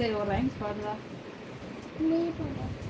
சரி ஒரு ரைம்ஸ் பாடுறா. நீ போடு.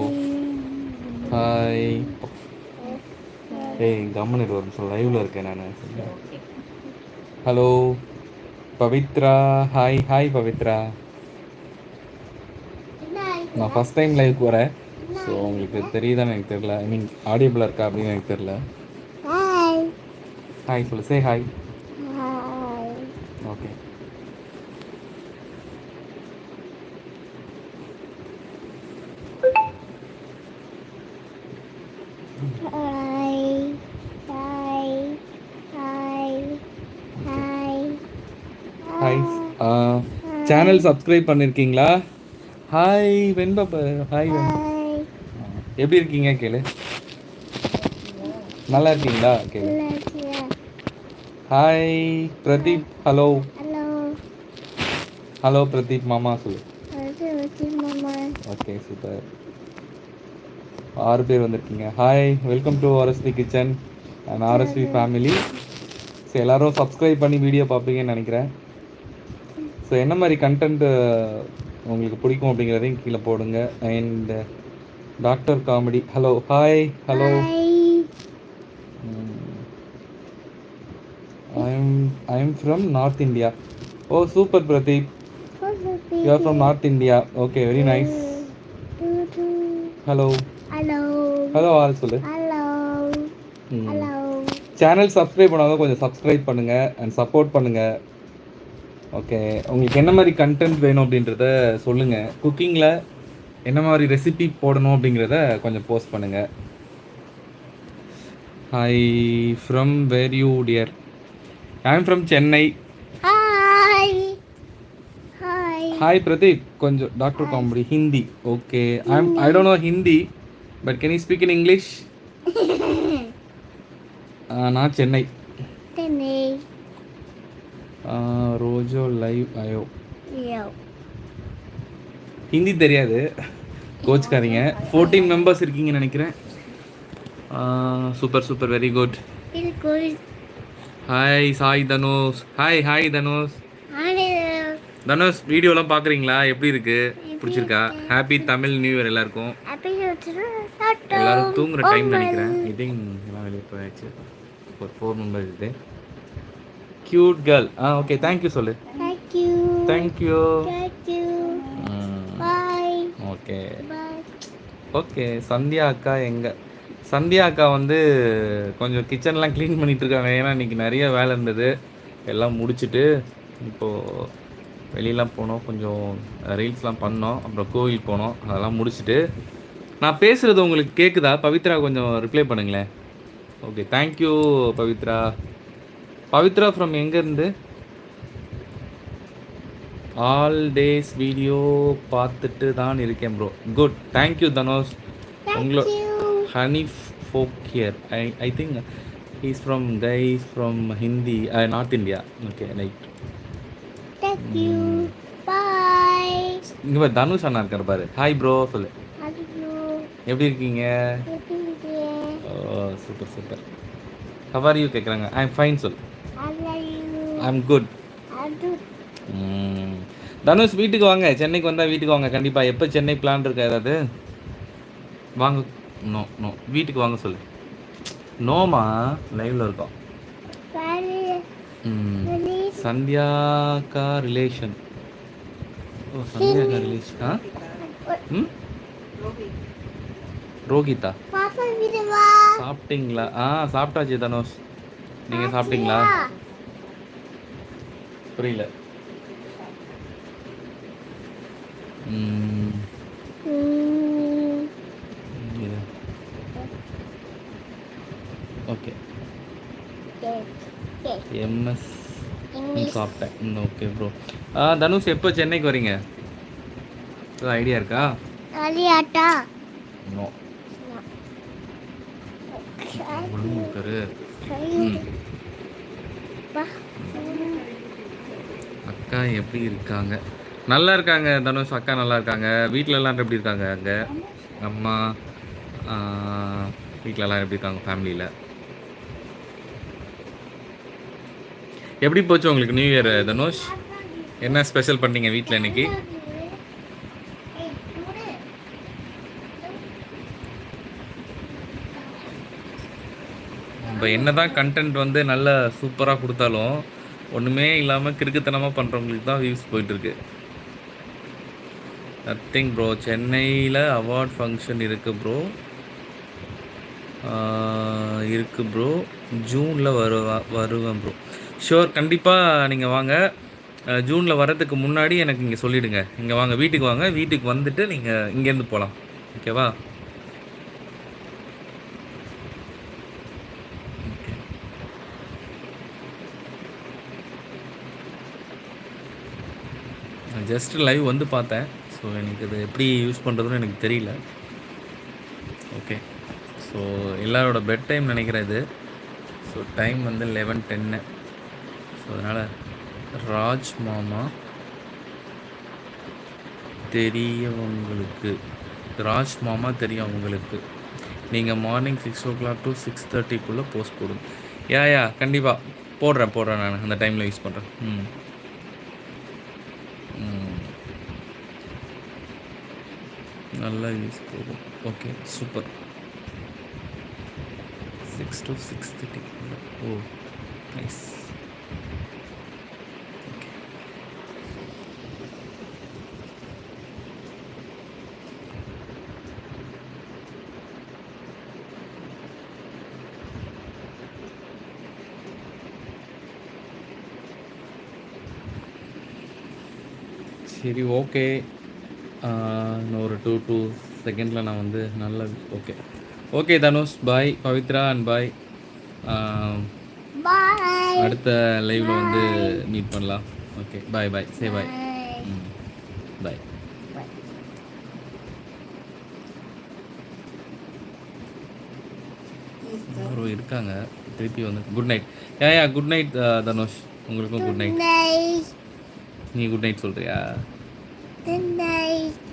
ஹாய் ஏய் கம்மன் ஒரு நிமிஷம் லைவ்ல இருக்கேன் நான். Hello Pavithra. Hi hi Pavithra. நான் ஃபஸ்ட் டைம் லைவ்க்கு வரேன். ஸோ உங்களுக்கு தெரியுதான்னு எனக்கு தெரியல. ஐ மீன் ஆடியபிளாக இருக்கா அப்படின்னு எனக்கு தெரியல. ஹாய் சொல்லு. Say hi okay hi hi hi hi hi channel subscribe பண்ணியிருக்கீங்களா ஹாய் வெண்பாப்பா. ஹாய் எப்படி இருக்கீங்க கேளு. நல்லா இருக்கீங்களா? கேளு. Hi Pradeep. Hello hello Pradeep மாமா சொல்லு. ஓகே சூப்பர் ஆறு பேர் வந்திருக்கீங்க. Hi welcome to RSV kitchen and RSV family so எல்லாரும் சப்ஸ்கிரைப் பண்ணி வீடியோ பார்ப்பீங்கன்னு நினைக்கிறேன். ஸோ என்ன மாதிரி கண்டென்ட் உங்களுக்கு பிடிக்கும் அப்படிங்கிறதையும் கீழே போடுங்க. And doctor comedy hello hi hello I'm I'm from north India oh super Pradeep you are from north India okay very nice hello hello hello all சொல்லு. சேனல் சப்ஸ்கிரைப் பண்ணாத கொஞ்சம் சப்ஸ்கிரைப் பண்ணுங்க அண்ட் சப்போர்ட் பண்ணுங்க. Okay உங்களுக்கு என்ன மாதிரி content வேணும் அப்படின்றத சொல்லுங்க. குக்கிங்கில் என்ன மாதிரி ரெசிபி போடணும் அப்படிங்கிறத கொஞ்சம் போஸ்ட் பண்ணுங்க. Hi from where you dear I'm from Chennai hi Pradeep கொஞ்சம் doctor comedy Hindi okay I'm I don't know Hindi but can you speak in English நான் சென்னை ரோஜோ லைவ் ஐயோ யோ ஹிந்தி தெரியாது கோச்சுக்காதீங்க ஃபோர்டீன் மெம்பர்ஸ் இருக்கீங்கன்னு நினைக்கிறேன் super super very good hi Sai Dhanush hi hi Dhanush Dhanush வீடியோலாம் பார்க்குறீங்களா? எப்படி இருக்கு? பிடிச்சிருக்கா? ஹாப்பி தமிழ் நியூ இயர் எல்லாருக்கும். எல்லாரும் தூங்குற டைம் நினைக்கிறேன். ஐ திங்க் எல்லாம் வெளியே போயாச்சு. ஒரு ஃபோர் மெம்பர்ஸ் இது. க்யூட் கேர்ள் ஆ ஓகே தேங்க்யூ சொல்லு. Thank you thank you okay okay Sandhya அக்கா எங்க? சந்தியா அக்கா வந்து கொஞ்சம் கிச்சன்லாம் க்ளீன் பண்ணிட்டு இருக்காங்க. ஏன்னா இன்னைக்கு நிறைய வேலை இருந்தது. எல்லாம் முடிச்சுட்டு இப்போது வெளியெலாம் போனோம். கொஞ்சம் ரீல்ஸ்லாம் பண்ணோம். அப்புறம் கோவில் போனோம். அதெல்லாம் முடிச்சுட்டு நான் பேசுகிறது உங்களுக்கு கேட்குதா பவித்ரா கொஞ்சம் ரிப்ளை பண்ணுங்களேன். Okay thank you Pavithra. Pavithra from எங்கேருந்து? ஆல் டேஸ் வீடியோ பார்த்துட்டு தான் இருக்கேன் bro good thank you Dhanush உங்களோ Hanif ஃபோக்கியர் I I think he's from guys from Hindi north India okay right இங்கே பாரு தனுஷ் அண்ணா இருக்கார் பாரு. ஹாய் ப்ரோ சொல்லு. எப்படி இருக்கீங்க? ஓ super super how are you கேட்குறாங்க ஐ ஃபைன் சொல் I love you. I am good. Dhanush வீட்டுக்கு வாங்க. சென்னைக்கு வந்தால் வீட்டுக்கு வாங்க. கண்டிப்பாக எப்போ சென்னை பிளான் இருக்கா ஏதாவது? வாங்க. நோ நோ வீட்டுக்கு வாங்க சொல்லு. நோமா லைவில் இருக்கோம். சந்தியாக்கா ரிலேஷன் ஓ சந்தியாக்கா ரிலேஷன் ஆ? ம்? ரோகிதா. சாப்பிட்டீங்களா? ஆ சாப்பிட்டாச்சு தனுஷ். நீங்கள் சாப்பிட்டீங்களா? புரியல. ஓகே. எம்எஸ். சாப்பிட்டேன். ஓகே ப்ரோ தனுஷ் எப்போ சென்னைக்கு வரீங்க? ஐடியா இருக்கா? களியாட்டா நோ. ஒழுங்கு அக்கா எப்படி இருக்காங்க? நல்லா இருக்காங்க தனுஷ் அக்கா நல்லா இருக்காங்க. வீட்டிலலாம் எப்படி இருக்காங்க அங்கே? அம்மா வீட்டில் எல்லாம் எப்படி இருக்காங்க ஃபேமிலியில் எப்படி போச்சு உங்களுக்கு நியூ இயர் தனுஷ்? என்ன ஸ்பெஷல் பண்ணீங்க வீட்டில் இன்னைக்கு? இப்போ என்ன தான் கண்டென்ட் வந்து நல்ல சூப்பராக கொடுத்தாலும் ஒன்றுமே இல்லாமல் கிறுக்குத்தனமாக பண்ணுறவங்களுக்கு தான் வியூஸ் போயிட்டுருக்கு. நத்திங் ப்ரோ சென்னையில் அவார்ட் ஃபங்க்ஷன் இருக்குது ப்ரோ இருக்குது ப்ரோ ஜூனில் வருவா வருவேன் ப்ரோ ஷோர் கண்டிப்பாக நீங்கள் வாங்க. ஜூனில் வரதுக்கு முன்னாடி எனக்கு இங்கே சொல்லிவிடுங்க இங்கே வாங்க வீட்டுக்கு வாங்க. வீட்டுக்கு வந்துட்டு நீங்கள் இங்கேருந்து போகலாம் ஓகேவா ஓகே நான் ஜஸ்ட் லைவ் வந்து பார்த்தேன். ஸோ எனக்கு இது எப்படி யூஸ் பண்ணுறதுன்னு எனக்கு தெரியல. ஓகே ஸோ எல்லாரோட பெட் டைம் நினைக்கிறேன் இது. ஸோ டைம் வந்து லெவன் டென்னு ஸோ அதனால் ராஜ் மாமா தெரியவங்களுக்கு. ராஜ் மாமா தெரியும் அவங்களுக்கு நீங்கள் morning six o'clock to six தேர்ட்டிக்குள்ளே post போடுங்க. யா யா கண்டிப்பாக போடுறேன் போடுறேன் நான். அந்த டைமில் யூஸ் பண்ணுறேன் ம். நல்லா யூஸ் போகும். Okay super six to six thirty oh nice சரி ஓகே இன்னும் ஒரு டூ டூ செகண்டில் நான் வந்து நல்ல okay okay Dhanush bye Pavithra and bye. அடுத்த லைவில் வந்து மீட் பண்ணலாம். ஓகே பாய் பாய் சே பாய் பாய் யாரோ இருக்காங்க. திருப்பி வந்து good night yeah yeah good night Dhanush. உங்களுக்கும் குட் நைட். நீ குட் நைட் சொல்கிறியா Good night.